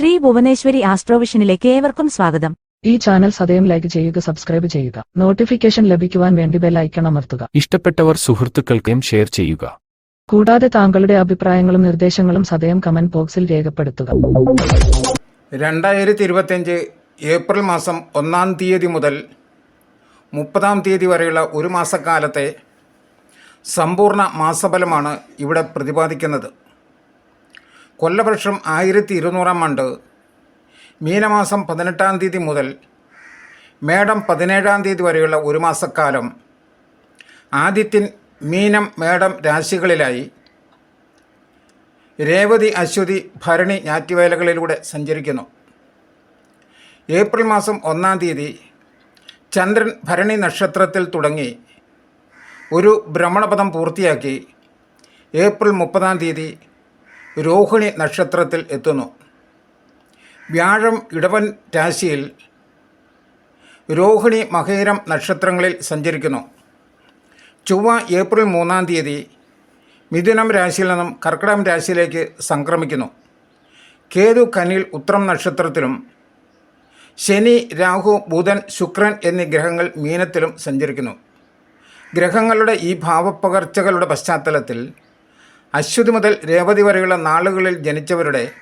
ശ്രീ ഭുവനേശ്വരി ആസ്ട്രോവിഷനിലേക്ക് ഏവർക്കും സ്വാഗതം. ഈ ചാനൽ സദയം ലൈക്ക് ചെയ്യുക സബ്സ്ക്രൈബ് ചെയ്യുക. നോട്ടിഫിക്കേഷൻ ലഭിക്കുവാൻ വേണ്ടി ബെൽ ഐക്കൺ അമർത്തുക. ഇഷ്ടപ്പെട്ടവർ സുഹൃത്തുക്കൾക്കും ഷെയർ ചെയ്യുക. കൂടാതെ താങ്കളുടെ അഭിപ്രായങ്ങളും നിർദ്ദേശങ്ങളും സദയം കമന്റ് ബോക്സിൽ രേഖപ്പെടുത്തുക. രണ്ടായിരത്തി ഇരുപത്തിയഞ്ച് ഏപ്രിൽ മാസം ഒന്നാം തീയതി മുതൽ മുപ്പതാം തീയതി വരെയുള്ള ഒരു മാസക്കാലത്തെ സമ്പൂർണ മാസഫലമാണ് ഇവിടെ പ്രതിപാദിക്കുന്നത്. കൊല്ലവർഷം ആയിരത്തി ഇരുന്നൂറാം ആണ്ട് മീനമാസം പതിനെട്ടാം തീയതി മുതൽ മേടം പതിനേഴാം തീയതി വരെയുള്ള ഒരു മാസക്കാലം ആദിത്യൻ മീനം മേടം രാശികളിലായി. രേവതി അശ്വതി ഭരണി ഞാറ്റുവേലകളിലൂടെ സഞ്ചരിക്കുന്നു. ഏപ്രിൽ മാസം ഒന്നാം തീയതി ചന്ദ്രൻ ഭരണി നക്ഷത്രത്തിൽ തുടങ്ങി ഒരു ഭ്രമണപഥം പൂർത്തിയാക്കി ഏപ്രിൽ മുപ്പതാം തീയതി രോഹിണി നക്ഷത്രത്തിൽ എത്തുന്നു. വ്യാഴം ഇടവൻ രാശിയിൽ രോഹിണി മഹേരം നക്ഷത്രങ്ങളിൽ സഞ്ചരിക്കുന്നു. ചൊവ്വ ഏപ്രിൽ മൂന്നാം തീയതി മിഥുനം രാശിയിൽ നിന്നും കർക്കിടകം രാശിയിലേക്ക് സംക്രമിക്കുന്നു. കേതു കനിൽ ഉത്രം നക്ഷത്രത്തിലും ശനി രാഹു ബുധൻ ശുക്രൻ എന്നീ ഗ്രഹങ്ങൾ മീനത്തിലും സഞ്ചരിക്കുന്നു. ഗ്രഹങ്ങളുടെ ഈ ഭാവപ്പകർച്ചകളുടെ പശ്ചാത്തലത്തിൽ അശ്വതി മുതൽ രേവതി വരെയുള്ള നാളുകളിൽ ജനിച്ചവരുടെ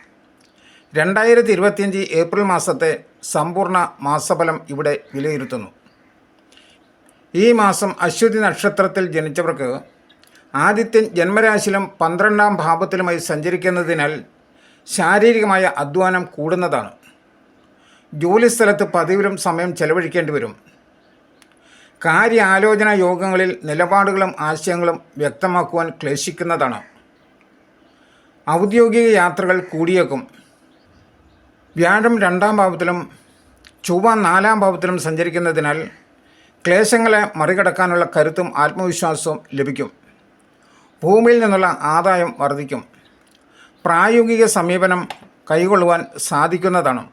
രണ്ടായിരത്തി ഇരുപത്തിയഞ്ച് ഏപ്രിൽ മാസത്തെ സമ്പൂർണ മാസഫലം ഇവിടെ വിലയിരുത്തുന്നു. ഈ മാസം അശ്വതി നക്ഷത്രത്തിൽ ജനിച്ചവർക്ക് ആദിത്യൻ ജന്മരാശിയിലും പന്ത്രണ്ടാം ഭാവത്തിലുമായി സഞ്ചരിക്കുന്നതിനാൽ ശാരീരികമായ അധ്വാനം കൂടുന്നതാണ്. ജോലിസ്ഥലത്ത് പതിവിലും സമയം ചെലവഴിക്കേണ്ടി വരും. കാര്യാലോചന യോഗങ്ങളിൽ നിലപാടുകളും ആശയങ്ങളും വ്യക്തമാക്കുവാൻ ക്ലേശിക്കുന്നതാണ്. ഔദ്യോഗിക യാത്രകൾ കൂടിയേക്കും. വ്യാഴം രണ്ടാം ഭാവത്തിലും ചൊവ്വ നാലാം ഭാവത്തിലും സഞ്ചരിക്കുന്നതിനാൽ ക്ലേശങ്ങളെ മറികടക്കാനുള്ള കരുത്തും ആത്മവിശ്വാസവും ലഭിക്കും. ഭൂമിയിൽ നിന്നുള്ള ആദായം വർദ്ധിക്കും. പ്രായോഗിക സമീപനം കൈകൊള്ളുവാൻ സാധിക്കുന്നതാണ്.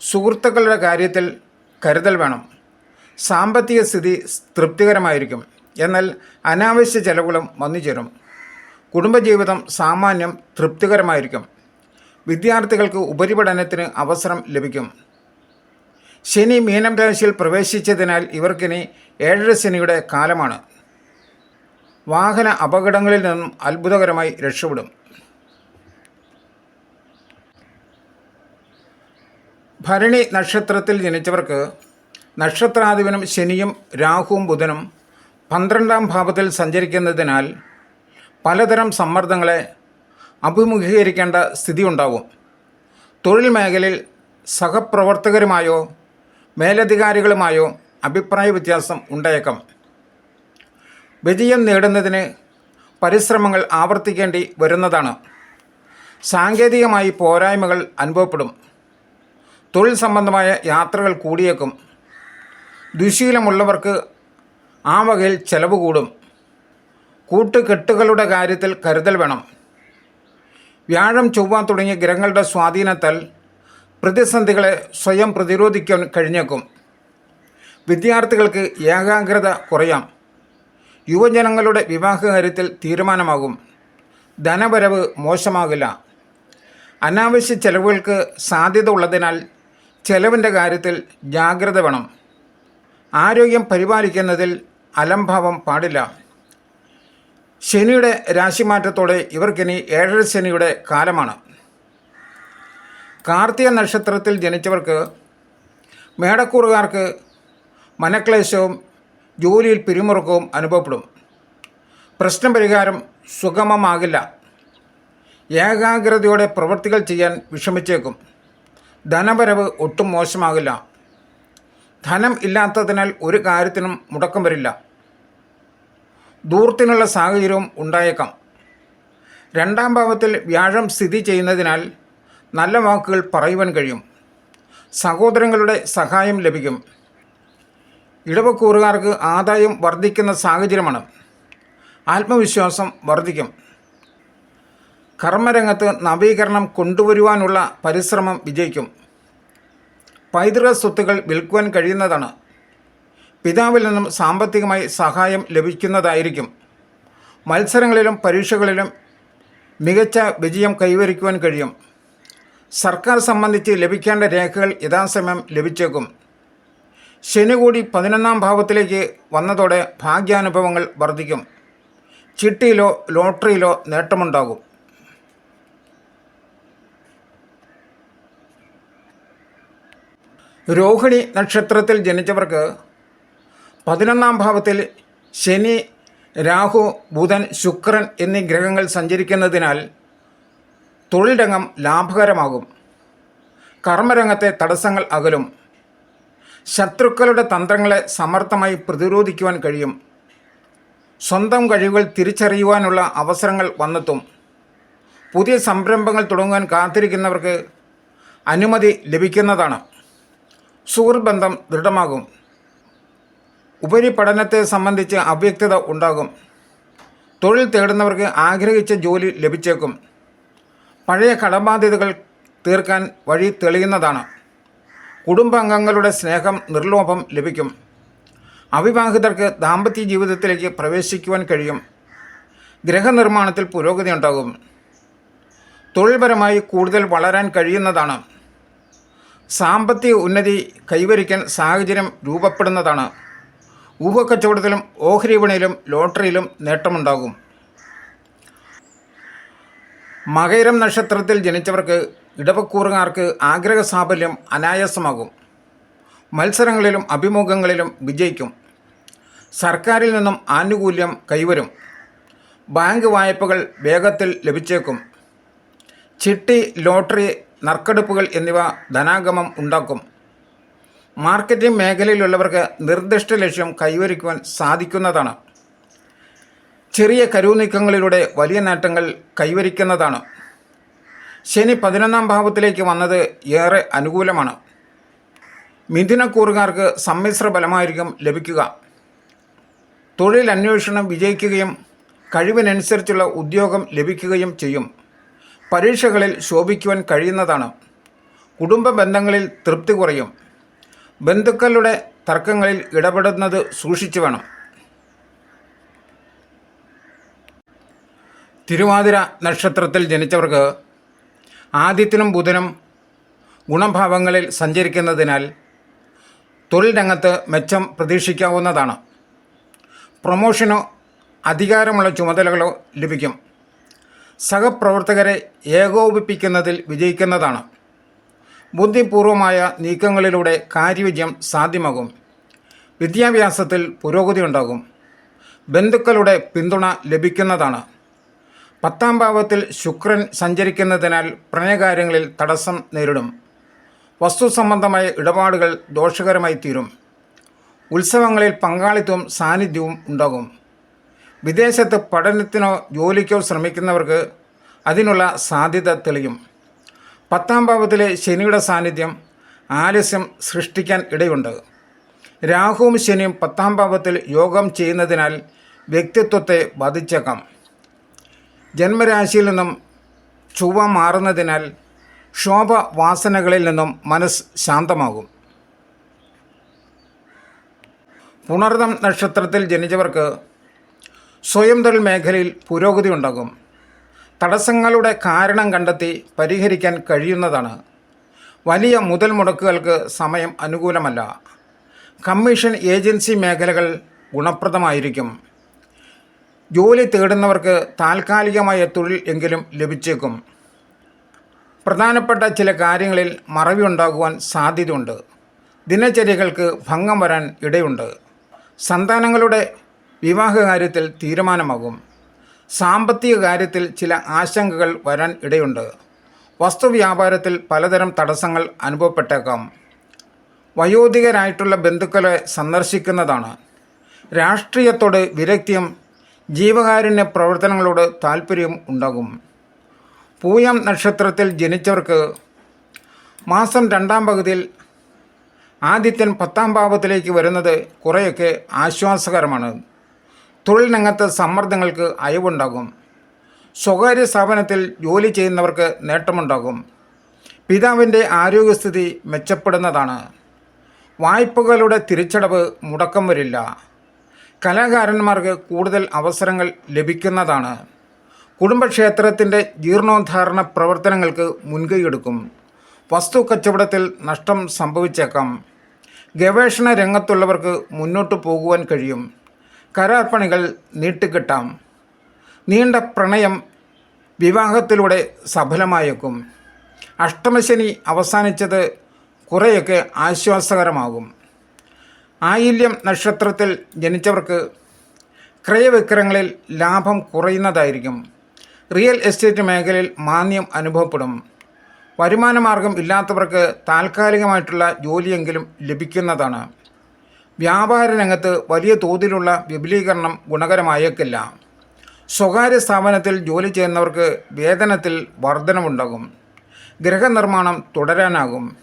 സുഹൃത്തുക്കളുടെ കാര്യത്തിൽ കരുതൽ വേണം. സാമ്പത്തിക സ്ഥിതി തൃപ്തികരമായിരിക്കും. എന്നാൽ അനാവശ്യ ചെലവുകളും വന്നുചേരും. കുടുംബജീവിതം സാമാന്യം തൃപ്തികരമായിരിക്കും. വിദ്യാർത്ഥികൾക്ക് ഉപരിപഠനത്തിന് അവസരം ലഭിക്കും. ശനി മീനം രാശിയിൽ പ്രവേശിച്ചതിനാൽ ഇവർക്കിനി ഏഴര ശനിയുടെ കാലമാണ്. വാഹന അപകടങ്ങളിൽ നിന്നും അത്ഭുതകരമായി രക്ഷപ്പെടും. ഭരണി നക്ഷത്രത്തിൽ ജനിച്ചവർക്ക് നക്ഷത്രാധിപനും ശനിയും രാഹുവും ബുധനും പന്ത്രണ്ടാം ഭാവത്തിൽ സഞ്ചരിക്കുന്നതിനാൽ പലതരം സമ്മർദ്ദങ്ങളെ അഭിമുഖീകരിക്കേണ്ട സ്ഥിതി ഉണ്ടാവും തൊഴിൽ മേഖലയിൽ സഹപ്രവർത്തകരുമായോ മേലധികാരികളുമായോ അഭിപ്രായ വ്യത്യാസം ഉണ്ടായേക്കാം. വിജയം നേടുന്നതിന് പരിശ്രമങ്ങൾ ആവർത്തിക്കേണ്ടി വരുന്നതാണ്. സാങ്കേതികമായി പോരായ്മകൾ അനുഭവപ്പെടും. തൊഴിൽ സംബന്ധമായ യാത്രകൾ കൂടിയേക്കും. ദുശീലമുള്ളവർക്ക് ആ വകയിൽ ചെലവ് കൂടും. കൂട്ടുകെട്ടുകളുടെ കാര്യത്തിൽ കരുതൽ വേണം. വ്യാഴം ചൊവ്വ തുടങ്ങിയ ഗ്രഹങ്ങളുടെ സ്വാധീനത്താൽ പ്രതിസന്ധികളെ സ്വയം പ്രതിരോധിക്കാൻ കഴിഞ്ഞേക്കും. വിദ്യാർത്ഥികൾക്ക് ഏകാഗ്രത കുറയാം. യുവജനങ്ങളുടെ വിവാഹ കാര്യത്തിൽ തീരുമാനമാകും. ധനവരവ് മോശമാകില്ല. അനാവശ്യ ചെലവുകൾക്ക് സാധ്യത ഉള്ളതിനാൽ ചെലവിന്റെ കാര്യത്തിൽ ജാഗ്രത വേണം. ആരോഗ്യം പരിപാലിക്കുന്നതിൽ അലംഭാവം പാടില്ല. ശനിയുടെ രാശിമാറ്റത്തോടെ ഇവർക്കിനി ഏഴര ശനിയുടെ കാലമാണ്. കാർത്തിക നക്ഷത്രത്തിൽ ജനിച്ചവർക്ക് മേടക്കൂറുകാർക്ക് മനക്ലേശവും ജോലിയിൽ പിരിമുറുക്കവും അനുഭവപ്പെടും. പ്രശ്ന പരിഹാരം സുഗമമാകില്ല. ഏകാഗ്രതയോടെ പ്രവൃത്തികൾ ചെയ്യാൻ വിഷമിച്ചേക്കും. ധനവരവ് ഒട്ടും മോശമാകില്ല. ധനം ഇല്ലാത്തതിനാൽ ഒരു കാര്യത്തിനും മുടക്കം വരില്ല. ദൂർത്തിനുള്ള സാഹചര്യവും ഉണ്ടായേക്കാം. രണ്ടാം ഭാവത്തിൽ വ്യാഴം സ്ഥിതി ചെയ്യുന്നതിനാൽ നല്ല വാക്കുകൾ പറയുവാൻ കഴിയും. സഹോദരങ്ങളുടെ സഹായം ലഭിക്കും. ഇടവക്കൂറുകാർക്ക് ആദായം വർദ്ധിക്കുന്ന സാഹചര്യമാണ്. ആത്മവിശ്വാസം വർദ്ധിക്കും. കർമ്മരംഗത്ത് നവീകരണം കൊണ്ടുവരുവാനുള്ള പരിശ്രമം വിജയിക്കും. പൈതൃക സ്വത്തുകൾ വിൽക്കുവാൻ കഴിയുന്നതാണ്. പിതാവിൽ നിന്നും സാമ്പത്തികമായി സഹായം ലഭിക്കുന്നതായിരിക്കും. മത്സരങ്ങളിലും പരീക്ഷകളിലും മികച്ച വിജയം കൈവരിക്കുവാൻ കഴിയും. സർക്കാർ സംബന്ധിച്ച് ലഭിക്കേണ്ട രേഖകൾ യഥാസമയം ലഭിച്ചേക്കും. ശനി കൂടി പതിനൊന്നാം ഭാവത്തിലേക്ക് വന്നതോടെ ഭാഗ്യാനുഭവങ്ങൾ വർദ്ധിക്കും. ചിട്ടിയിലോ ലോട്ടറിയിലോ നേട്ടമുണ്ടാകും. രോഹിണി നക്ഷത്രത്തിൽ ജനിച്ചവർക്ക് പതിനൊന്നാം ഭാവത്തിൽ ശനി രാഹു ബുധൻ ശുക്രൻ എന്നീ ഗ്രഹങ്ങൾ സഞ്ചരിക്കുന്നതിനാൽ തൊഴിൽ രംഗം ലാഭകരമാകും. കർമ്മരംഗത്തെ തടസ്സങ്ങൾ അകലും. ശത്രുക്കളുടെ തന്ത്രങ്ങളെ സമർത്ഥമായി പ്രതിരോധിക്കുവാൻ കഴിയും. സ്വന്തം കഴിവുകൾ തിരിച്ചറിയുവാനുള്ള അവസരങ്ങൾ വന്നെത്തും. പുതിയ സംരംഭങ്ങൾ തുടങ്ങുവാൻ കാത്തിരിക്കുന്നവർക്ക് അനുമതി ലഭിക്കുന്നതാണ്. സുഹൃബന്ധം ദൃഢമാകും. ഉപരിപഠനത്തെ സംബന്ധിച്ച് അവ്യക്തത ഉണ്ടാകും. തൊഴിൽ തേടുന്നവർക്ക് ആഗ്രഹിച്ച ജോലി ലഭിച്ചേക്കും. പഴയ കടബാധ്യതകൾ തീർക്കാൻ വഴി തെളിയുന്നതാണ്. കുടുംബാംഗങ്ങളുടെ സ്നേഹം നിർലോഭം ലഭിക്കും. അവിവാഹിതർക്ക് ദാമ്പത്യ ജീവിതത്തിലേക്ക് പ്രവേശിക്കുവാൻ കഴിയും. ഗ്രഹനിർമ്മാണത്തിൽ പുരോഗതി ഉണ്ടാകും തൊഴിൽപരമായി കൂടുതൽ വളരാൻ കഴിയുന്നതാണ്. സാമ്പത്തിക ഉന്നതി കൈവരിക്കാൻ സാഹചര്യം രൂപപ്പെടുന്നതാണ്. ഊഹക്കച്ചവടത്തിലും ഓഹരി വിപണിയിലും ലോട്ടറിയിലും നേട്ടമുണ്ടാകും. മകയിരം നക്ഷത്രത്തിൽ ജനിച്ചവർക്ക് ഇടവക്കൂറുകാർക്ക് ആഗ്രഹ സാഫല്യം അനായാസമാകും. മത്സരങ്ങളിലും അഭിമുഖങ്ങളിലും വിജയിക്കും. സർക്കാരിൽ നിന്നും ആനുകൂല്യം കൈവരും. ബാങ്ക് വായ്പകൾ വേഗത്തിൽ ലഭിച്ചേക്കും. ചിട്ടി ലോട്ടറി നറുക്കെടുപ്പുകൾ എന്നിവ ധനാഗമം ഉണ്ടാക്കും. മാർക്കറ്റിംഗ് മേഖലയിലുള്ളവർക്ക് നിർദ്ദിഷ്ട ലക്ഷ്യം കൈവരിക്കുവാൻ സാധിക്കുന്നതാണ്. ചെറിയ കരുനീക്കങ്ങളിലൂടെ വലിയ നേട്ടങ്ങൾ കൈവരിക്കുന്നതാണ്. ശനി പതിനൊന്നാം ഭാവത്തിലേക്ക് വന്നത് ഏറെ അനുകൂലമാണ്. മിഥുനക്കൂറുകാർക്ക് സമ്മിശ്ര ഫലമായിരിക്കും ലഭിക്കുക. തൊഴിൽ അന്വേഷണം വിജയിക്കുകയും കഴിവിനനുസരിച്ചുള്ള ഉദ്യോഗം ലഭിക്കുകയും ചെയ്യും. പരീക്ഷകളിൽ ശോഭിക്കുവാൻ കഴിയുന്നതാണ്. കുടുംബ ബന്ധങ്ങളിൽ തൃപ്തി കുറയും. ബന്ധുക്കളുടെ തർക്കങ്ങളിൽ ഇടപെടുന്നത് സൂക്ഷിച്ചു വേണം. തിരുവാതിര നക്ഷത്രത്തിൽ ജനിച്ചവർക്ക് ആദിത്യനും ബുധനും ഗുണഭാവങ്ങളിൽ സഞ്ചരിക്കുന്നതിനാൽ തൊഴിൽ രംഗത്ത് മെച്ചം പ്രതീക്ഷിക്കാവുന്നതാണ്. പ്രൊമോഷനോ അധികാരമുള്ള ചുമതലകളോ ലഭിക്കും. സഹപ്രവർത്തകരെ ഏകോപിപ്പിക്കുന്നതിൽ വിജയിക്കുന്നതാണ്. ബുദ്ധിപൂർവമായ നീക്കങ്ങളിലൂടെ കാര്യവിജയം സാധ്യമാകും. വിദ്യാഭ്യാസത്തിൽ പുരോഗതി ഉണ്ടാകും ബന്ധുക്കളുടെ പിന്തുണ ലഭിക്കുന്നതാണ്. പത്താം ഭാവത്തിൽ ശുക്രൻ സഞ്ചരിക്കുന്നതിനാൽ പ്രണയകാര്യങ്ങളിൽ തടസ്സം നേരിടും. വസ്തു സംബന്ധമായ ഇടപാടുകൾ ദോഷകരമായി തീരും. ഉത്സവങ്ങളിൽ പങ്കാളിത്തവും സാന്നിധ്യവും ഉണ്ടാകും. വിദേശത്ത് പഠനത്തിനോ ജോലിക്കോ ശ്രമിക്കുന്നവർക്ക് അതിനുള്ള സാധ്യത തെളിയും. പത്താം ഭാവത്തിലെ ശനിയുടെ സാന്നിധ്യം ആലസ്യം സൃഷ്ടിക്കാൻ ഇടയുണ്ട്. രാഹുവും ശനിയും പത്താം ഭാവത്തിൽ യോഗം ചെയ്യുന്നതിനാൽ വ്യക്തിത്വത്തെ ബാധിച്ചേക്കാം. ജന്മരാശിയിൽ നിന്നും ചുവ മാറുന്നതിനാൽ ശോഭ വാസനകളിൽ നിന്നും മനസ്സ് ശാന്തമാകും. പുണർദം നക്ഷത്രത്തിൽ ജനിച്ചവർക്ക് സ്വയം തൊഴിൽ മേഖലയിൽ പുരോഗതി ഉണ്ടാകും. തടസ്സങ്ങളുടെ കാരണം കണ്ടെത്തി പരിഹരിക്കാൻ കഴിയുന്നതാണ്. വലിയ മുതൽ മുടക്കുകൾക്ക് സമയം അനുകൂലമല്ല. കമ്മീഷൻ ഏജൻസി മേഖലകൾ ഗുണപ്രദമായിരിക്കും. ജോലി തേടുന്നവർക്ക് താൽക്കാലികമായ തൊഴിൽ എങ്കിലും ലഭിച്ചേക്കും. പ്രധാനപ്പെട്ട ചില കാര്യങ്ങളിൽ മറവി ഉണ്ടാകുവാൻ സാധ്യതയുണ്ട്. ദിനചര്യകൾക്ക് ഭംഗം വരാൻ ഇടയുണ്ട്. സന്താനങ്ങളുടെ വിവാഹകാര്യത്തിൽ തീരുമാനമാകും. സാമ്പത്തിക കാര്യത്തിൽ ചില ആശങ്കകൾ വരാൻ ഇടയുണ്ട്. വസ്തുവ്യാപാരത്തിൽ പലതരം തടസ്സങ്ങൾ അനുഭവപ്പെട്ടേക്കാം. വയോധികരായിട്ടുള്ള ബന്ധുക്കളെ സന്ദർശിക്കുന്നതാണ്. രാഷ്ട്രീയത്തോട് വിരക്തിയും ജീവകാരുണ്യ പ്രവർത്തനങ്ങളോട് താല്പര്യവും ഉണ്ടാകും. പൂയം നക്ഷത്രത്തിൽ ജനിച്ചവർക്ക് മാസം രണ്ടാം പകുതിയിൽ ആദിത്യൻ പത്താം ഭാവത്തിലേക്ക് വരുന്നത് കുറേയൊക്കെ ആശ്വാസകരമാണ്. തൊഴിൽ രംഗത്ത് സമ്മർദ്ദങ്ങൾക്ക് അയവുണ്ടാകും. സ്വകാര്യ സ്ഥാപനത്തിൽ ജോലി ചെയ്യുന്നവർക്ക് നേട്ടമുണ്ടാകും. പിതാവിന്റെ ആരോഗ്യസ്ഥിതി മെച്ചപ്പെടുന്നതാണ്. വായ്പകളുടെ തിരിച്ചടവ് മുടക്കം വരില്ല. കലാകാരന്മാർക്ക് കൂടുതൽ അവസരങ്ങൾ ലഭിക്കുന്നതാണ്. കുടുംബക്ഷേത്രത്തിന്റെ ജീർണോദ്ധാരണ പ്രവർത്തനങ്ങൾക്ക് മുൻകൈയെടുക്കും. വസ്തു കച്ചവടത്തിൽ നഷ്ടം സംഭവിച്ചേക്കാം. ഗവേഷണ രംഗത്തുള്ളവർക്ക് മുന്നോട്ട് പോകുവാൻ കഴിയും. കരാർ പണികൾ നീട്ടിക്കിട്ടാം നീണ്ട പ്രണയം വിവാഹത്തിലൂടെ സഫലമായേക്കും. അഷ്ടമശനി അവസാനിച്ചത് കുറേയൊക്കെ ആശ്വാസകരമാകും. ആയില്യം നക്ഷത്രത്തിൽ ജനിച്ചവർക്ക് ക്രയവിക്രയങ്ങളിൽ ലാഭം കുറയുന്നതായിരിക്കും. റിയൽ എസ്റ്റേറ്റ് മേഖലയിൽ മാന്യം അനുഭവപ്പെടും. വരുമാനമാർഗം ഇല്ലാത്തവർക്ക് താൽക്കാലികമായിട്ടുള്ള ജോലിയെങ്കിലും ലഭിക്കുന്നതാണ്. വ്യാപാര രംഗത്ത് വലിയ തോതിലുള്ള വിപുലീകരണം ഗുണകരമായേക്കില്ല. സ്വകാര്യ സ്ഥാപനത്തിൽ ജോലി ചെയ്യുന്നവർക്ക് വേതനത്തിൽ വർധനമുണ്ടാകും. ഗൃഹനിർമ്മാണം തുടരാനാകും.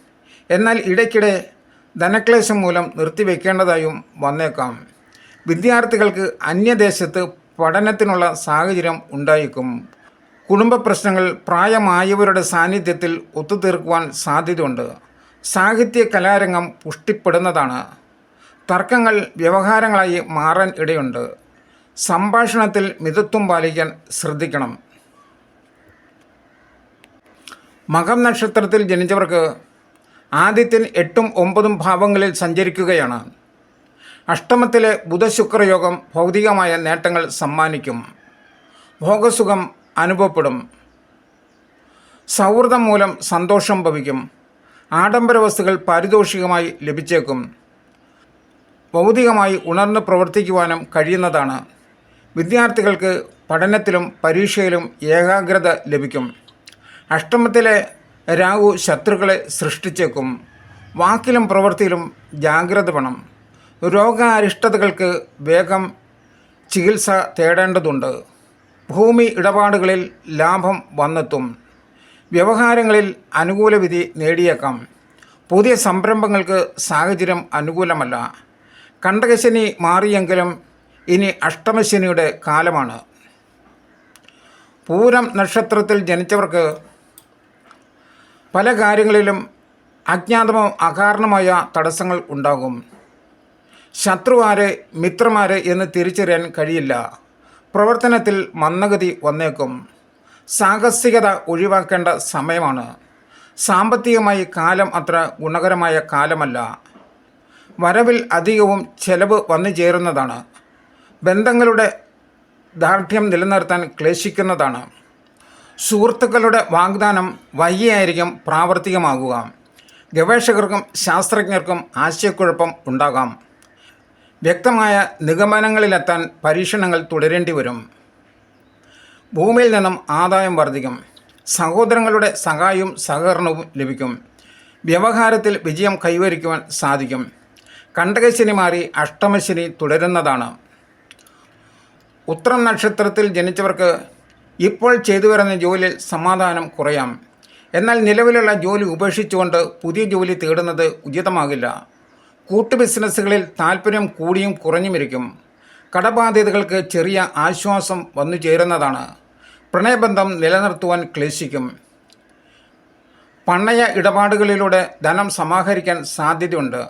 എന്നാൽ ഇടയ്ക്കിടെ ധനക്ലേശം മൂലം നിർത്തിവെക്കേണ്ടതായും വന്നേക്കാം. വിദ്യാർത്ഥികൾക്ക് അന്യദേശത്ത് പഠനത്തിനുള്ള സാഹചര്യം ഉണ്ടായേക്കും. കുടുംബ പ്രശ്നങ്ങൾ പ്രായമായവരുടെ സാന്നിധ്യത്തിൽ ഒത്തുതീർക്കുവാൻ സാധ്യതയുണ്ട്. സാഹിത്യ കലാരംഗം പുഷ്ടിപ്പെടുന്നതാണ്. തർക്കങ്ങൾ വ്യവഹാരങ്ങളായി മാറാൻ ഇടയുണ്ട്. സംഭാഷണത്തിൽ മിതത്വം പാലിക്കാൻ ശ്രദ്ധിക്കണം. മകം നക്ഷത്രത്തിൽ ജനിച്ചവർക്ക് ആദിത്യൻ എട്ടും ഒമ്പതും ഭാവങ്ങളിൽ സഞ്ചരിക്കുകയാണ്. അഷ്ടമത്തിലെ ബുധശുക്രയോഗം ഭൗതികമായ നേട്ടങ്ങൾ സമ്മാനിക്കും. ഭോഗസുഖം അനുഭവപ്പെടും. സൗഹൃദം മൂലം സന്തോഷം ഭവിക്കും. ആഡംബര വസ്തുക്കൾ പാരിതോഷികമായി ലഭിച്ചേക്കും. ഭൗതികമായി ഉണർന്ന് പ്രവർത്തിക്കുവാനും കഴിയുന്നതാണ്. വിദ്യാർത്ഥികൾക്ക് പഠനത്തിലും പരീക്ഷയിലും ഏകാഗ്രത ലഭിക്കും. അഷ്ടമത്തിലെ രാഹു ശത്രുക്കളെ സൃഷ്ടിച്ചേക്കും. വാക്കിലും പ്രവൃത്തിയിലും ജാഗ്രത വേണം. രോഗാരിഷ്ടതകൾക്ക് വേഗം ചികിത്സ തേടേണ്ടതുണ്ട്. ഭൂമി ഇടപാടുകളിൽ ലാഭം വന്നെത്തും. വ്യവഹാരങ്ങളിൽ അനുകൂല വിധി നേടിയേക്കാം. പുതിയ സംരംഭങ്ങൾക്ക് സാഹചര്യം അനുകൂലമല്ല. കണ്ടകശനി മാറിയെങ്കിലും ഇനി അഷ്ടമശനിയുടെ കാലമാണ്. പൂരം നക്ഷത്രത്തിൽ ജനിച്ചവർക്ക് പല കാര്യങ്ങളിലും അജ്ഞാതമോ അകാരണമായ തടസ്സങ്ങൾ ഉണ്ടാകും. ശത്രുവാരെ മിത്രമാരെ എന്ന് തിരിച്ചറിയാൻ കഴിയില്ല. പ്രവർത്തനത്തിൽ മന്ദഗതി വന്നേക്കും. സാഹസികത ഒഴിവാക്കേണ്ട സമയമാണ്. സാമ്പത്തികമായി കാലം അത്ര ഗുണകരമായ കാലമല്ല. വരവിൽ അധികവും ചെലവ് വന്നു ചേരുന്നതാണ്. ബന്ധങ്ങളുടെ ദാർഢ്യം നിലനിർത്താൻ ക്ലേശിക്കുന്നതാണ്. സുഹൃത്തുക്കളുടെ വാഗ്ദാനം വൈകിയായിരിക്കും പ്രാവർത്തികമാകുക. ഗവേഷകർക്കും ശാസ്ത്രജ്ഞർക്കും ആശയക്കുഴപ്പം ഉണ്ടാകാം. വ്യക്തമായ നിഗമനങ്ങളിലെത്താൻ പരീക്ഷണങ്ങൾ തുടരേണ്ടി വരും. ഭൂമിയിൽ നിന്നും ആദായം വർദ്ധിക്കും. സഹോദരങ്ങളുടെ സഹായവും സഹകരണവും ലഭിക്കും. വ്യവഹാരത്തിൽ വിജയം കൈവരിക്കുവാൻ സാധിക്കും. കണ്ടകശനി മാറി അഷ്ടമശനി തുടരുന്നതാണ്. ഉത്രം നക്ഷത്രത്തിൽ ജനിച്ചവർക്ക് ഇപ്പോൾ ചെയ്തു വരുന്ന ജോലിയിൽ സമാധാനം കുറയാം. എന്നാൽ നിലവിലുള്ള ജോലി ഉപേക്ഷിച്ചുകൊണ്ട് പുതിയ ജോലി തേടുന്നത് ഉചിതമാകില്ല. കൂട്ടു ബിസിനസ്സുകളിൽ താല്പര്യം കൂടിയും കുറഞ്ഞുമിരിക്കും. കടബാധ്യതകൾക്ക് ചെറിയ ആശ്വാസം വന്നു ചേരുന്നതാണ്. പ്രണയബന്ധം നിലനിർത്തുവാൻ ക്ലേശിക്കും. പണയ ഇടപാടുകളിലൂടെ ധനം സമാഹരിക്കാൻ സാധ്യതയുണ്ട്.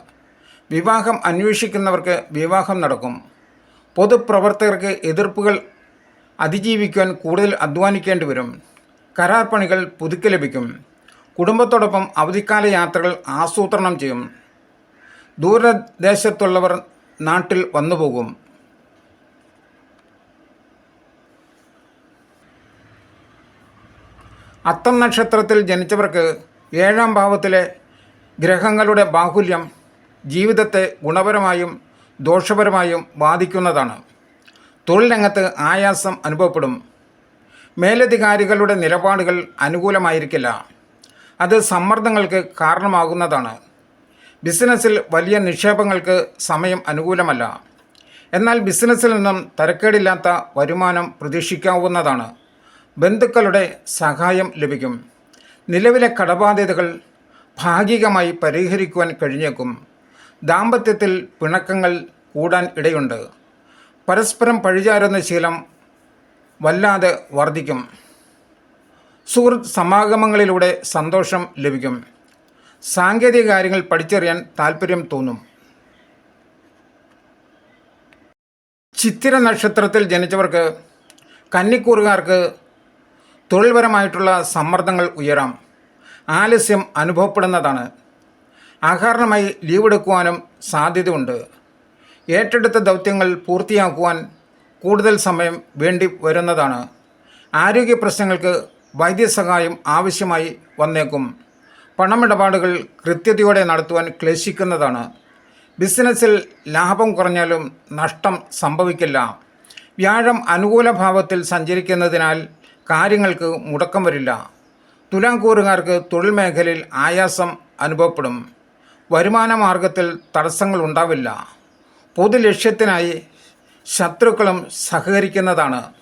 വിവാഹം അന്വേഷിക്കുന്നവർക്ക് വിവാഹം നടക്കും. പൊതുപ്രവർത്തകർക്ക് എതിർപ്പുകൾ അതിജീവിക്കാൻ കൂടുതൽ അധ്വാനിക്കേണ്ടി വരും. കരാർ പണികൾ പുതുക്കി ലഭിക്കും. കുടുംബത്തോടൊപ്പം അവധിക്കാല യാത്രകൾ ആസൂത്രണം ചെയ്യും. ദൂരദേശത്തുള്ളവർ നാട്ടിൽ വന്നുപോകും. അത്തം നക്ഷത്രത്തിൽ ജനിച്ചവർക്ക് ഏഴാം ഭാവത്തിലെ ഗ്രഹങ്ങളുടെ ബാഹുല്യം ജീവിതത്തെ ഗുണപരമായും ദോഷപരമായും ബാധിക്കുന്നതാണ്. തൊഴിൽ രംഗത്ത് ആയാസം അനുഭവപ്പെടും. മേലധികാരികളുടെ നിലപാടുകൾ അനുകൂലമായിരിക്കില്ല. അത് സമ്മർദ്ദങ്ങൾക്ക് കാരണമാകുന്നതാണ്. ബിസിനസ്സിൽ വലിയ നിക്ഷേപങ്ങൾക്ക് സമയം അനുകൂലമല്ല. എന്നാൽ ബിസിനസ്സിൽ നിന്നും തരക്കേടില്ലാത്ത വരുമാനം പ്രതീക്ഷിക്കാവുന്നതാണ്. ബന്ധുക്കളുടെ സഹായം ലഭിക്കും. നിലവിലെ കടബാധ്യതകൾ ഭാഗികമായി പരിഹരിക്കുവാൻ കഴിഞ്ഞേക്കും. ദാമ്പത്യത്തിൽ പിണക്കങ്ങൾ കൂടാൻ ഇടയുണ്ട്. പരസ്പരം പഴിചാരുന്ന ശീലം വല്ലാതെ വർദ്ധിക്കും സുഹൃത്ത് സമാഗമങ്ങളിലൂടെ സന്തോഷം ലഭിക്കും. സാങ്കേതിക കാര്യങ്ങൾ പഠിച്ചറിയാൻ താല്പര്യം തോന്നും. ചിത്തിര നക്ഷത്രത്തിൽ ജനിച്ചവർക്ക് കന്നിക്കൂറുകാർക്ക് തൊഴിൽപരമായിട്ടുള്ള സമ്മർദ്ദങ്ങൾ ഉയരാം. ആലസ്യം അനുഭവപ്പെടുന്നതാണ്. അകാരണമായി ലീവ് എടുക്കുവാനും സാധ്യതയുണ്ട്. ഏറ്റെടുത്ത ദൗത്യങ്ങൾ പൂർത്തിയാക്കുവാൻ കൂടുതൽ സമയം വേണ്ടി വരുന്നതാണ്. ആരോഗ്യ പ്രശ്നങ്ങൾക്ക് വൈദ്യസഹായം ആവശ്യമായി വന്നേക്കും. പണമിടപാടുകൾ കൃത്യതയോടെ നടത്തുവാൻ ക്ലേശിക്കുന്നതാണ്. ബിസിനസ്സിൽ ലാഭം കുറഞ്ഞാലും നഷ്ടം സംഭവിക്കില്ല. വ്യാഴം അനുകൂല ഭാവത്തിൽ സഞ്ചരിക്കുന്നതിനാൽ കാര്യങ്ങൾക്ക് മുടക്കം വരില്ല. തുലാം കൂറുകാർക്ക് തൊഴിൽ മേഖലയിൽ ആയാസം അനുഭവപ്പെടും. വരുമാന മാർഗത്തിൽ തടസ്സങ്ങൾ ഉണ്ടാവില്ല. പൊതു ലക്ഷ്യത്തിനായി ശത്രുക്കളും സഹകരിക്കുന്നതാണ്.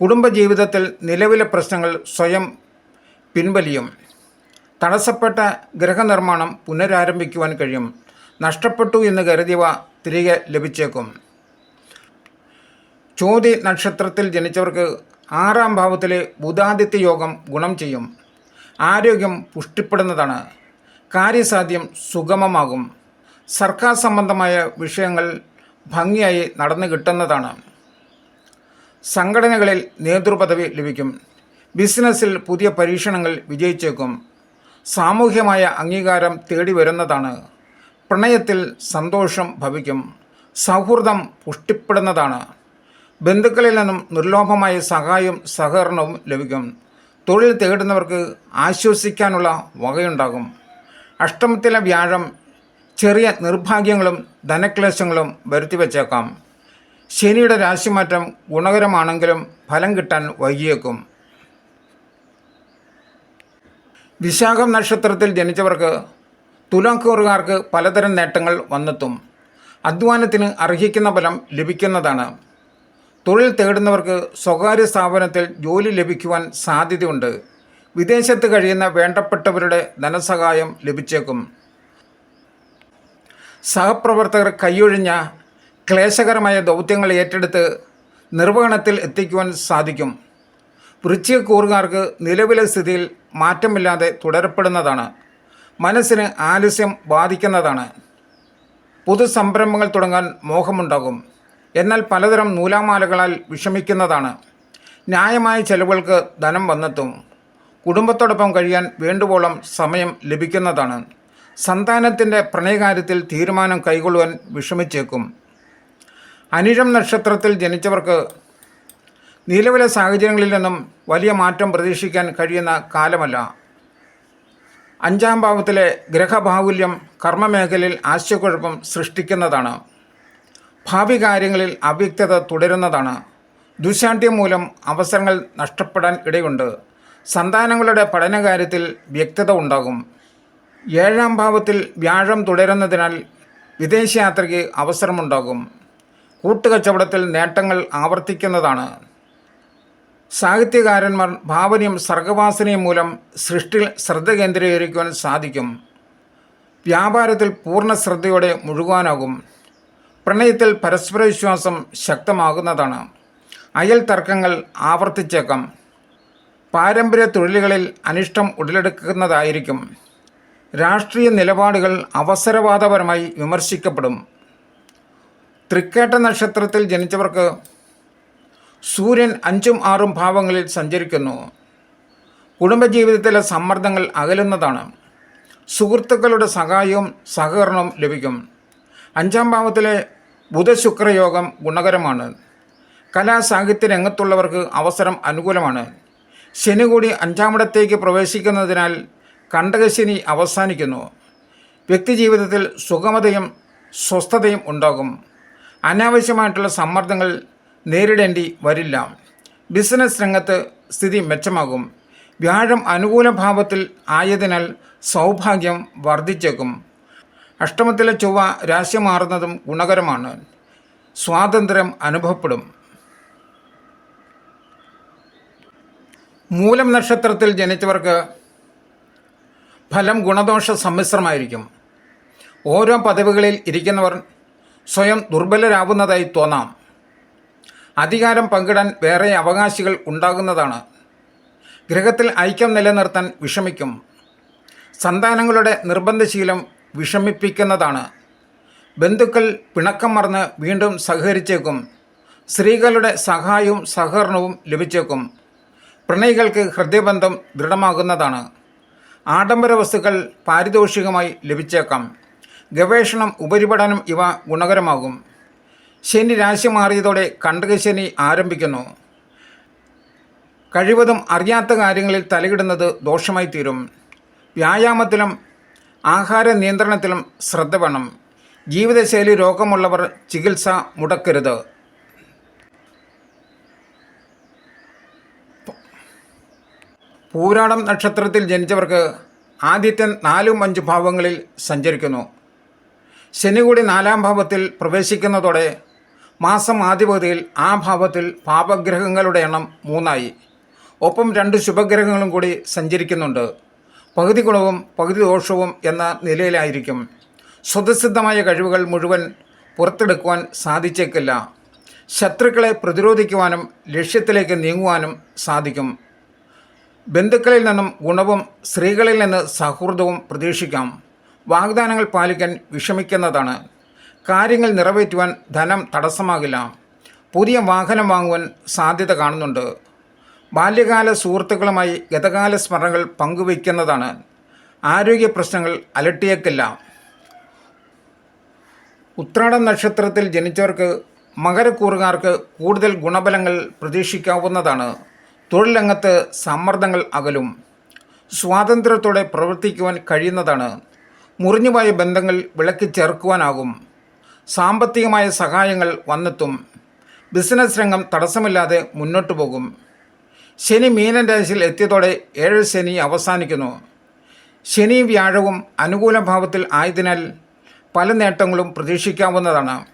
കുടുംബജീവിതത്തിൽ നിലവിലെ പ്രശ്നങ്ങൾ സ്വയം പിൻവലിയും. തടസ്സപ്പെട്ട ഗൃഹനിർമ്മാണം പുനരാരംഭിക്കുവാൻ കഴിയും. നഷ്ടപ്പെട്ടു എന്ന് കരുതിയവ തിരികെ ലഭിച്ചേക്കും. ചോതി നക്ഷത്രത്തിൽ ജനിച്ചവർക്ക് ആറാം ഭാവത്തിലെ ബുധാദിത്യ യോഗം ഗുണം ചെയ്യും. ആരോഗ്യം പുഷ്ടിപ്പെടുന്നതാണ്. കാര്യസാധ്യം സുഗമമാകും. സർക്കാർ സംബന്ധമായ വിഷയങ്ങൾ ഭംഗിയായി നടന്നു കിട്ടുന്നതാണ്. സംഘടനകളിൽ നേതൃപദവി ലഭിക്കും. ബിസിനസ്സിൽ പുതിയ പരീക്ഷണങ്ങൾ വിജയിച്ചേക്കും. സാമൂഹ്യമായ അംഗീകാരം തേടി വരുന്നതാണ്. പ്രണയത്തിൽ സന്തോഷം ഭവിക്കും. സൗഹൃദം പുഷ്ടിപ്പെടുന്നതാണ്. ബന്ധുക്കളിൽ നിന്നും നിർലോഭമായ സഹായവും സഹകരണവും ലഭിക്കും. തൊഴിൽ തേടുന്നവർക്ക് ആശ്വസിക്കാനുള്ള വകയുണ്ടാകും. അഷ്ടമത്തിലെ വ്യാഴം ചെറിയ നിർഭാഗ്യങ്ങളും ധനക്ലേശങ്ങളും വരുത്തി വച്ചേക്കാം ശനിയുടെ രാശിമാറ്റം ഗുണകരമാണെങ്കിലും ഫലം കിട്ടാൻ വൈകിയേക്കും. വിശാഖം നക്ഷത്രത്തിൽ ജനിച്ചവർക്ക് തുലാക്കൂറുകാർക്ക് പലതരം നേട്ടങ്ങൾ വന്നെത്തും. അധ്വാനത്തിന് അർഹിക്കുന്ന ഫലം ലഭിക്കുന്നതാണ്. തൊഴിൽ തേടുന്നവർക്ക് സ്വകാര്യ സ്ഥാപനത്തിൽ ജോലി ലഭിക്കുവാൻ സാധ്യതയുണ്ട്. വിദേശത്ത് കഴിയുന്ന വേണ്ടപ്പെട്ടവരുടെ ധനസഹായം ലഭിച്ചേക്കും. സഹപ്രവർത്തകർ കൈയൊഴിഞ്ഞ ക്ലേശകരമായ ദൗത്യങ്ങൾ ഏറ്റെടുത്ത് നിർവഹണത്തിൽ എത്തിക്കുവാൻ സാധിക്കും. വൃച്ചിക കൂറുകാർക്ക് നിലവിലെ സ്ഥിതിയിൽ മാറ്റമില്ലാതെ തുടരപ്പെടുന്നതാണ്. മനസ്സിന് ആലസ്യം ബാധിക്കുന്നതാണ്. പുതുസംരംഭങ്ങൾ തുടങ്ങാൻ മോഹമുണ്ടാകും. എന്നാൽ പലതരം നൂലാമാലകളാൽ വിഷമിക്കുന്നതാണ്. ന്യായമായ ചെലവുകൾക്ക് ധനം വന്നെത്തും. കുടുംബത്തോടൊപ്പം കഴിയാൻ വേണ്ടുവോളം സമയം ലഭിക്കുന്നതാണ്. സന്താനത്തിന്റെ പ്രണയകാര്യത്തിൽ തീരുമാനം കൈകൊള്ളുവാൻ വിഷമിച്ചേക്കും. അനിഴം നക്ഷത്രത്തിൽ ജനിച്ചവർക്ക് നിലവിലെ സാഹചര്യങ്ങളിൽ നിന്നും വലിയ മാറ്റം പ്രതീക്ഷിക്കാൻ കഴിയുന്ന കാലമല്ല. അഞ്ചാം ഭാവത്തിലെ ഗ്രഹബാഹുല്യം കർമ്മമേഖലയിൽ ആശയക്കുഴപ്പം സൃഷ്ടിക്കുന്നതാണ്. ഭാവി കാര്യങ്ങളിൽ അവ്യക്തത തുടരുന്നതാണ്. ദുശാഠ്യം മൂലം അവസരങ്ങൾ നഷ്ടപ്പെടാൻ ഇടയുണ്ട്. സന്താനങ്ങളുടെ പഠനകാര്യത്തിൽ വ്യക്തത ഉണ്ടാകും. ഏഴാം ഭാവത്തിൽ വ്യാഴം തുടരുന്നതിനാൽ വിദേശയാത്രയ്ക്ക് അവസരമുണ്ടാകും. കൂട്ടുകച്ചവടത്തിൽ നേട്ടങ്ങൾ ആവർത്തിക്കുന്നതാണ്. സാഹിത്യകാരന്മാർ ഭാവനയും സർഗവാസനയും മൂലം സൃഷ്ടിയിൽ ശ്രദ്ധ കേന്ദ്രീകരിക്കുവാൻ സാധിക്കും. വ്യാപാരത്തിൽ പൂർണ ശ്രദ്ധയോടെ മുഴുകാനാകും. പ്രണയത്തിൽ പരസ്പര വിശ്വാസം ശക്തമാകുന്നതാണ്. അയൽ തർക്കങ്ങൾ ആവർത്തിച്ചേക്കാം. പാരമ്പര്യ തൊഴിലുകളിൽ അനിഷ്ടം ഉടലെടുക്കുന്നതായിരിക്കും. രാഷ്ട്രീയ നിലപാടുകൾ അവസരവാദപരമായി വിമർശിക്കപ്പെടും. തൃക്കേട്ട നക്ഷത്രത്തിൽ ജനിച്ചവർക്ക് സൂര്യൻ അഞ്ചും ആറും ഭാവങ്ങളിൽ സഞ്ചരിക്കുന്നു. കുടുംബജീവിതത്തിലെ സമ്മർദ്ദങ്ങൾ അകലുന്നതാണ്. സുഹൃത്തുക്കളുടെ സഹായവും സഹകരണവും ലഭിക്കും. അഞ്ചാം ഭാവത്തിലെ ബുധശുക്രയോഗം ഗുണകരമാണ്. കലാ സാഹിത്യ രംഗത്തുള്ളവർക്ക് അവസരം അനുകൂലമാണ്. ശനി കൂടി അഞ്ചാമിടത്തേക്ക് പ്രവേശിക്കുന്നതിനാൽ കണ്ടകശനി അവസാനിക്കുന്നു. വ്യക്തിജീവിതത്തിൽ സുഗമതയും സ്വസ്ഥതയും ഉണ്ടാകും. അനാവശ്യമായിട്ടുള്ള സമ്മർദ്ദങ്ങൾ നേരിടേണ്ടി വരില്ല. ബിസിനസ് രംഗത്ത് സ്ഥിതി മെച്ചമാകും. വ്യാഴം അനുകൂല ഭാവത്തിൽ ആയതിനാൽ സൗഭാഗ്യം വർദ്ധിച്ചേക്കും. അഷ്ടമത്തിലെ ചൊവ്വ രാശി മാറുന്നതും ഗുണകരമാണ്. സ്വാതന്ത്ര്യം അനുഭവപ്പെടും. മൂലം നക്ഷത്രത്തിൽ ജനിച്ചവർക്ക് ഫലം ഗുണദോഷ സമ്മിശ്രമായിരിക്കും. ഓരോ പദവികളിൽ ഇരിക്കുന്നവർ സ്വയം ദുർബലരാകുന്നതായി തോന്നാം. അധികാരം പങ്കിടാൻ വേറെ അവകാശികൾ ഉണ്ടാകുന്നതാണ്. ഗ്രഹത്തിൽ ഐക്യം നിലനിർത്താൻ വിഷമിക്കും. സന്താനങ്ങളുടെ നിർബന്ധശീലം വിഷമിപ്പിക്കുന്നതാണ്. ബന്ധുക്കൾ പിണക്കം മറന്ന് വീണ്ടും സഹകരിച്ചേക്കും. സ്ത്രീകളുടെ സഹായവും സഹകരണവും ലഭിച്ചേക്കും. പ്രണയികൾക്ക് ഹൃദയബന്ധം ദൃഢമാകുന്നതാണ്. ആഡംബര വസ്തുക്കൾ പാരിതോഷികമായി ലഭിച്ചേക്കാം. ഗവേഷണം ഉപരിപഠനം ഇവ ഗുണകരമാകും. ശനി രാശി മാറിയതോടെ കണ്ടകശനി ആരംഭിക്കുന്നു. കഴിവതും അറിയാത്ത കാര്യങ്ങളിൽ തലയിടുന്നത് ദോഷമായി തീരും. വ്യായാമത്തിലും ആഹാര നിയന്ത്രണത്തിലും ശ്രദ്ധ വേണം. ജീവിതശൈലി രോഗമുള്ളവർ ചികിത്സ മുടക്കരുത്. പൂരാടം നക്ഷത്രത്തിൽ ജനിച്ചവർക്ക് ആദ്യത്തെ നാലും അഞ്ച് ഭാവങ്ങളിൽ സഞ്ചരിക്കുന്നു. ശനി കൂടി നാലാം ഭാവത്തിൽ പ്രവേശിക്കുന്നതോടെ മാസം ആദ്യപകുതിയിൽ ആ ഭാവത്തിൽ പാപഗ്രഹങ്ങളുടെ എണ്ണം മൂന്നായി. ഒപ്പം രണ്ട് ശുഭഗ്രഹങ്ങളും കൂടി സഞ്ചരിക്കുന്നുണ്ട്. പകുതി ഗുണവും പകുതി ദോഷവും എന്ന നിലയിലായിരിക്കും. സ്വതസിദ്ധമായ കഴിവുകൾ മുഴുവൻ പുറത്തെടുക്കുവാൻ സാധിച്ചേക്കില്ല. ശത്രുക്കളെ പ്രതിരോധിക്കുവാനും ലക്ഷ്യത്തിലേക്ക് നീങ്ങുവാനും സാധിക്കും. ബന്ധുക്കളിൽ നിന്നും ഗുണവും സ്ത്രീകളിൽ നിന്ന് സൗഹൃദവും പ്രതീക്ഷിക്കാം. വാഗ്ദാനങ്ങൾ പാലിക്കാൻ വിഷമിക്കുന്നതാണ്. കാര്യങ്ങൾ നിറവേറ്റുവാൻ ധനം തടസ്സമാകില്ല. പുതിയ വാഹനം വാങ്ങുവാൻ സാധ്യത കാണുന്നുണ്ട്. ബാല്യകാല സുഹൃത്തുക്കളുമായി ഗതകാല സ്മരണകൾ പങ്കുവയ്ക്കുന്നതാണ്. ആരോഗ്യ പ്രശ്നങ്ങൾ അലട്ടിയേക്കില്ല. ഉത്രാടം നക്ഷത്രത്തിൽ ജനിച്ചവർക്ക് മകരക്കൂറുകാർക്ക് കൂടുതൽ ഗുണബലങ്ങൾ പ്രതീക്ഷിക്കാവുന്നതാണ്. തൊഴിൽ രംഗത്ത് സമ്മർദ്ദങ്ങൾ അകലും. സ്വാതന്ത്ര്യത്തോടെ പ്രവർത്തിക്കുവാൻ കഴിയുന്നതാണ്. മുറിഞ്ഞുപോയ ബന്ധങ്ങൾ വിളക്കി ചേർക്കുവാനാകും. സാമ്പത്തികമായ സഹായങ്ങൾ വന്നെത്തും. ബിസിനസ് രംഗം തടസ്സമില്ലാതെ മുന്നോട്ടു പോകും. ശനി മീനൻ രാശിയിൽ എത്തിയതോടെ ഏഴ് ശനി അവസാനിക്കുന്നു. ശനി വ്യാഴവും അനുകൂല ഭാവത്തിൽ ആയതിനാൽ പല നേട്ടങ്ങളും പ്രതീക്ഷിക്കാവുന്നതാണ്.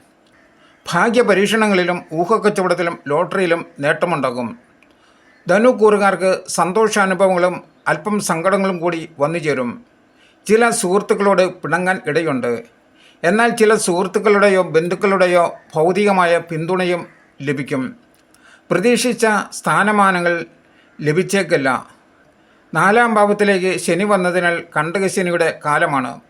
ഭാഗ്യപരീക്ഷണങ്ങളിലും ഊഹക്കച്ചവടത്തിലും ലോട്ടറിയിലും നേട്ടമുണ്ടാകും. ധനു കൂറുകാർക്ക് സന്തോഷാനുഭവങ്ങളും അല്പം സങ്കടങ്ങളും കൂടി വന്നു ചേരും. ചില സുഹൃത്തുക്കളോട് പിണങ്ങാൻ ഇടയുണ്ട്. എന്നാൽ ചില സുഹൃത്തുക്കളുടെയോ ബന്ധുക്കളുടെയോ ഭൗതികമായ പിന്തുണയും ലഭിക്കും. പ്രതീക്ഷിച്ച സ്ഥാനമാനങ്ങൾ ലഭിച്ചേക്കില്ല. നാലാം ഭാവത്തിലേക്ക് ശനി വന്നതിനാൽ കണ്ടകശനിയുടെ കാലമാണ്.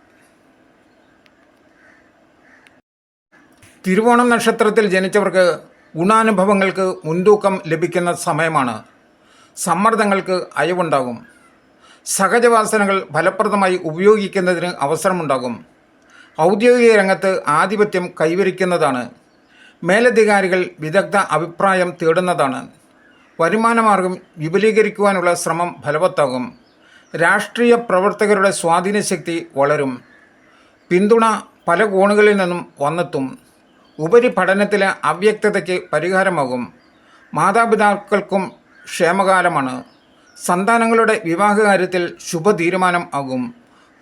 തിരുവോണം നക്ഷത്രത്തിൽ ജനിച്ചവർക്ക് ഗുണാനുഭവങ്ങൾക്ക് മുൻതൂക്കം ലഭിക്കുന്ന സമയമാണ്. സമ്മർദ്ദങ്ങൾക്ക് അയവുണ്ടാകും. സഹജവാസനകൾ ഫലപ്രദമായി ഉപയോഗിക്കുന്നതിന് അവസരമുണ്ടാകും. ഔദ്യോഗിക രംഗത്ത് ആധിപത്യം കൈവരിക്കുന്നതാണ്. മേലധികാരികൾ വിദഗ്ധ അഭിപ്രായം തേടുന്നതാണ്. വരുമാനമാർഗം വിപുലീകരിക്കുവാനുള്ള ശ്രമം ഫലവത്താകും. രാഷ്ട്രീയ പ്രവർത്തകരുടെ സ്വാധീനശക്തി വളരും. പിന്തുണ പല കോണുകളിൽ നിന്നും വന്നെത്തും. ഉപരിപഠനത്തിലെ അവ്യക്തതയ്ക്ക് പരിഹാരമാകും. മാതാപിതാക്കൾക്കും ക്ഷേമകാലമാണ്. സന്താനങ്ങളുടെ വിവാഹകാര്യത്തിൽ ശുഭതീരുമാനം ആകും.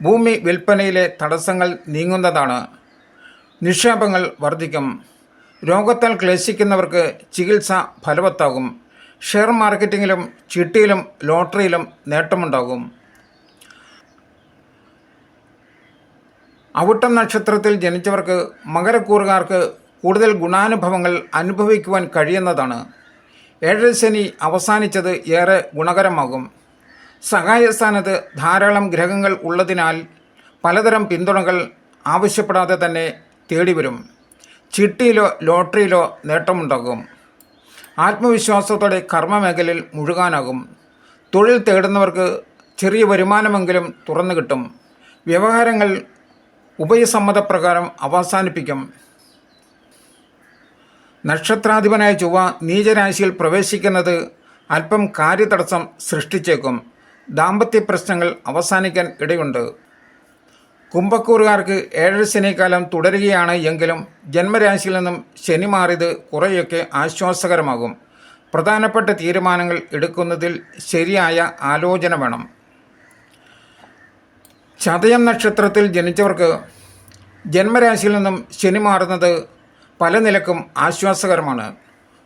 ഭൂമി വിൽപ്പനയിലെ തടസ്സങ്ങൾ നീങ്ങുന്നതാണ്. നിക്ഷേപങ്ങൾ വർദ്ധിക്കും. രോഗത്താൽ ക്ലേശിക്കുന്നവർക്ക് ചികിത്സ ഫലവത്താകും. ഷെയർ മാർക്കറ്റിങ്ങിലും ചിട്ടിയിലും ലോട്ടറിയിലും നേട്ടമുണ്ടാകും. അവിട്ടം നക്ഷത്രത്തിൽ ജനിച്ചവർക്ക് മകരക്കൂറുകാർക്ക് കൂടുതൽ ഗുണാനുഭവങ്ങൾ അനുഭവിക്കുവാൻ കഴിയുന്നതാണ്. ഏഴര ശനി അവസാനിച്ചത് ഏറെ ഗുണകരമാകും. സഹായസ്ഥാനത്ത് ധാരാളം ഗ്രഹങ്ങൾ ഉള്ളതിനാൽ പലതരം പിന്തുണകൾ ആവശ്യപ്പെടാതെ തന്നെ തേടിവരും. ചിട്ടിയിലോ ലോട്ടറിയിലോ നേട്ടമുണ്ടാകും. ആത്മവിശ്വാസത്തോടെ കർമ്മമേഖലയിൽ മുഴുകാനാകും. തൊഴിൽ തേടുന്നവർക്ക് ചെറിയ വരുമാനമെങ്കിലും തുറന്നു കിട്ടും. വ്യവഹാരങ്ങൾ ഉഭയസമ്മതപ്രകാരം അവസാനിപ്പിക്കും. നക്ഷത്രാധിപനായ ചൊവ്വ നീചരാശിയിൽ പ്രവേശിക്കുന്നത് അല്പം കാര്യതടസ്സം സൃഷ്ടിച്ചേക്കും. ദാമ്പത്യ പ്രശ്നങ്ങൾ അവസാനിക്കാൻ ഇടയുണ്ട്. കുംഭക്കൂറുകാർക്ക് ഏഴര ശനിക്കാലം തുടരുകയാണ് എങ്കിലും ജന്മരാശിയിൽ നിന്നും ശനി മാറിയത് കുറേയൊക്കെ ആശ്വാസകരമാകും. പ്രധാനപ്പെട്ട തീരുമാനങ്ങൾ എടുക്കുന്നതിൽ ശരിയായ ആലോചന വേണം. ചതയം നക്ഷത്രത്തിൽ ജനിച്ചവർക്ക് ജന്മരാശിയിൽ നിന്നും ശനി മാറുന്നത് പല നിലക്കും ആശ്വാസകരമാണ്.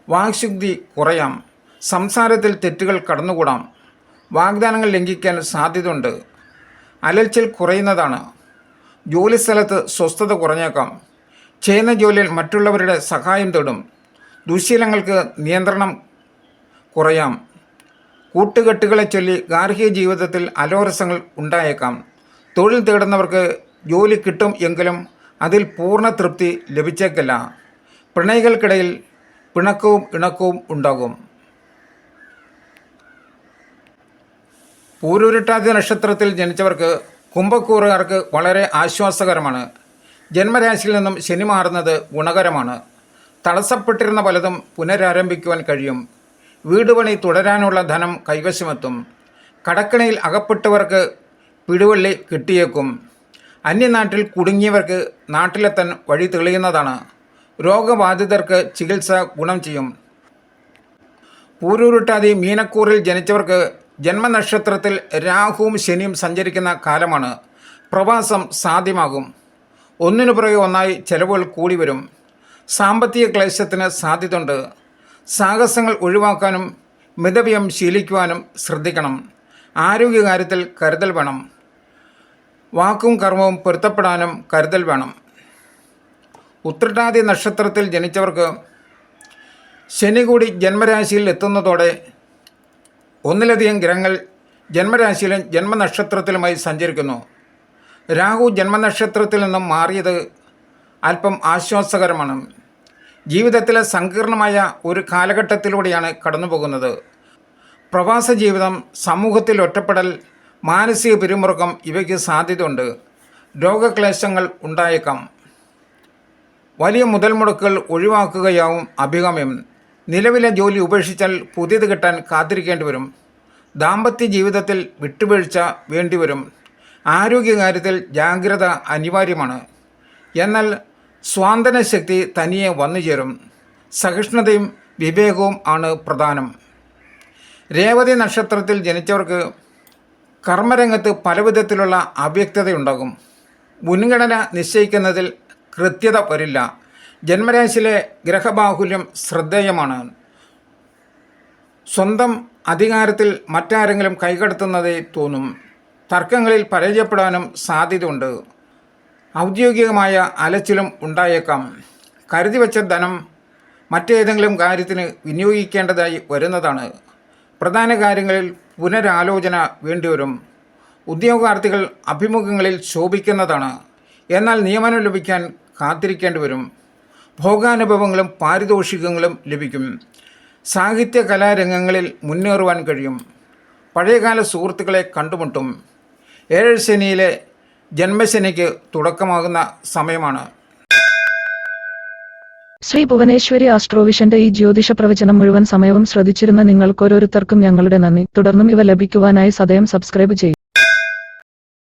വാക്ശുദ്ധി കുറയാം. സംസാരത്തിൽ തെറ്റുകൾ കടന്നുകൂടാം. വാഗ്ദാനങ്ങൾ ലംഘിക്കാൻ സാധ്യതയുണ്ട്. അലൽച്ചൽ കുറയുന്നതാണ്. ജോലിസ്ഥലത്ത് സ്വസ്ഥത കുറഞ്ഞേക്കാം. ചെയ്യുന്ന ജോലിയിൽ മറ്റുള്ളവരുടെ സഹായം തേടും. ദുശീലങ്ങൾക്ക് നിയന്ത്രണം കുറയാം. കൂട്ടുകെട്ടുകളെ ചൊല്ലി ഗാർഹിക ജീവിതത്തിൽ അലോരസങ്ങൾ ഉണ്ടായേക്കാം. തൊഴിൽ തേടുന്നവർക്ക് ജോലി കിട്ടും എങ്കിലും അതിൽ പൂർണ തൃപ്തി ലഭിച്ചേക്കില്ല. പ്രണയികൾക്കിടയിൽ പിണക്കവും ഇണക്കവും ഉണ്ടാകും. പൂരുരുട്ടാതി നക്ഷത്രത്തിൽ ജനിച്ചവർക്ക് കുംഭക്കൂറുകാർക്ക് വളരെ ആശ്വാസകരമാണ്. ജന്മരാശിയിൽ നിന്നും ശനി മാറുന്നത് ഗുണകരമാണ്. തടസ്സപ്പെട്ടിരുന്ന പലതും പുനരാരംഭിക്കുവാൻ കഴിയും. വീടുപണി തുടരാനുള്ള ധനം കൈവശമെത്തും. കടക്കണിയിൽ അകപ്പെട്ടവർക്ക് പിടിവള്ളി കിട്ടിയേക്കും. അന്യനാട്ടിൽ കുടുങ്ങിയവർക്ക് നാട്ടിലെത്താൻ വഴി തെളിയുന്നതാണ്. രോഗബാധിതർക്ക് ചികിത്സ ഗുണം ചെയ്യും. പൂരൂരുട്ടാതി മീനക്കൂറിൽ ജനിച്ചവർക്ക് ജന്മനക്ഷത്രത്തിൽ രാഹുവും ശനിയും സഞ്ചരിക്കുന്ന കാലമാണ്. പ്രവാസം സാധ്യമാകും. ഒന്നിനു പുറകെ ഒന്നായി ചെലവുകൾ കൂടി വരും. സാമ്പത്തിക ക്ലേശത്തിന് സാധ്യതയുണ്ട്. സാഹസങ്ങൾ ഒഴിവാക്കാനും മിതവ്യം ശീലിക്കുവാനും ശ്രദ്ധിക്കണം. ആരോഗ്യകാര്യത്തിൽ കരുതൽ വേണം. വാക്കും കർമ്മവും പൊരുത്തപ്പെടാനും കരുതൽ വേണം. ഉത്രട്ടാതി നക്ഷത്രത്തിൽ ജനിച്ചവർക്ക് ശനി കൂടി ജന്മരാശിയിൽ എത്തുന്നതോടെ ഒന്നിലധികം ഗ്രഹങ്ങൾ ജന്മരാശിയിലും ജന്മനക്ഷത്രത്തിലുമായി സഞ്ചരിക്കുന്നു. രാഹു ജന്മനക്ഷത്രത്തിൽ നിന്നും മാറിയത് അല്പം ആശ്വാസകരമാണ്. ജീവിതത്തിലെ സങ്കീർണമായ ഒരു കാലഘട്ടത്തിലൂടെയാണ് കടന്നുപോകുന്നത്. പ്രവാസ ജീവിതം സമൂഹത്തിൽ ഒറ്റപ്പെടൽ മാനസിക പിരിമുറുക്കം ഇവയ്ക്ക് സാധ്യതയുണ്ട്. രോഗക്ലേശങ്ങൾ ഉണ്ടായേക്കാം. വലിയ മുതൽ മുടക്കുകൾ ഒഴിവാക്കുകയാവും അഭികാമ്യം. നിലവിലെ ജോലി ഉപേക്ഷിച്ചാൽ പുതിയത് കിട്ടാൻ കാത്തിരിക്കേണ്ടി വരും. ദാമ്പത്യ ജീവിതത്തിൽ വിട്ടുവീഴ്ച വേണ്ടിവരും ആരോഗ്യകാര്യത്തിൽ ജാഗ്രത അനിവാര്യമാണ്. എന്നാൽ സ്വാന്തന ശക്തി തനിയെ വന്നു ചേരും. സഹിഷ്ണുതയും വിവേകവും ആണ് പ്രധാനം. രേവതി നക്ഷത്രത്തിൽ ജനിച്ചവർക്ക് കർമ്മരംഗത്ത് പലവിധത്തിലുള്ള അവ്യക്തതയുണ്ടാകും. മുൻഗണന നിശ്ചയിക്കുന്നതിൽ കൃത്യത വരില്ല. ജന്മരാശിയിലെ ഗ്രഹബാഹുല്യം ശ്രദ്ധേയമാണ്. സ്വന്തം അധികാരത്തിൽ മറ്റാരെങ്കിലും കൈകടത്തുന്നതേ തോന്നും. തർക്കങ്ങളിൽ പരാജയപ്പെടാനും സാധ്യതയുണ്ട്. ഔദ്യോഗികമായ അലച്ചിലും ഉണ്ടായേക്കാം. കരുതി വച്ച ധനം മറ്റേതെങ്കിലും കാര്യത്തിന് വിനിയോഗിക്കേണ്ടതായി വരുന്നതാണ്. പ്രധാന കാര്യങ്ങളിൽ പുനരാലോചന വേണ്ടിവരും. ഉദ്യോഗാർത്ഥികൾ അഭിമുഖങ്ങളിൽ ശോഭിക്കുന്നതാണ്. എന്നാൽ നിയമനം ലഭിക്കാൻ കാത്തിരിക്കേണ്ടി വരും. ഭോഗാനുഭവങ്ങളും പാരിതോഷികങ്ങളും ലഭിക്കും. സാഹിത്യ കലാരംഗങ്ങളിൽ മുന്നേറുവാൻ കഴിയും. പഴയകാല സുഹൃത്തുക്കളെ കണ്ടുമുട്ടും. ഏഴ് ശനിയിലെ ജന്മശനിക്ക് തുടക്കമാകുന്ന സമയമാണ്. ശ്രീ ഭുവനേശ്വരി ആസ്ട്രോവിഷന്റെ ഈ ജ്യോതിഷ പ്രവചനം മുഴുവൻ സമയവും ശ്രദ്ധിച്ചിരുന്ന നിങ്ങൾക്കോരോരുത്തർക്കും ഞങ്ങളുടെ നന്ദി. തുടർന്നും ഇവ ലഭിക്കുവാനായി സദയം സബ്സ്ക്രൈബ് ചെയ്യും.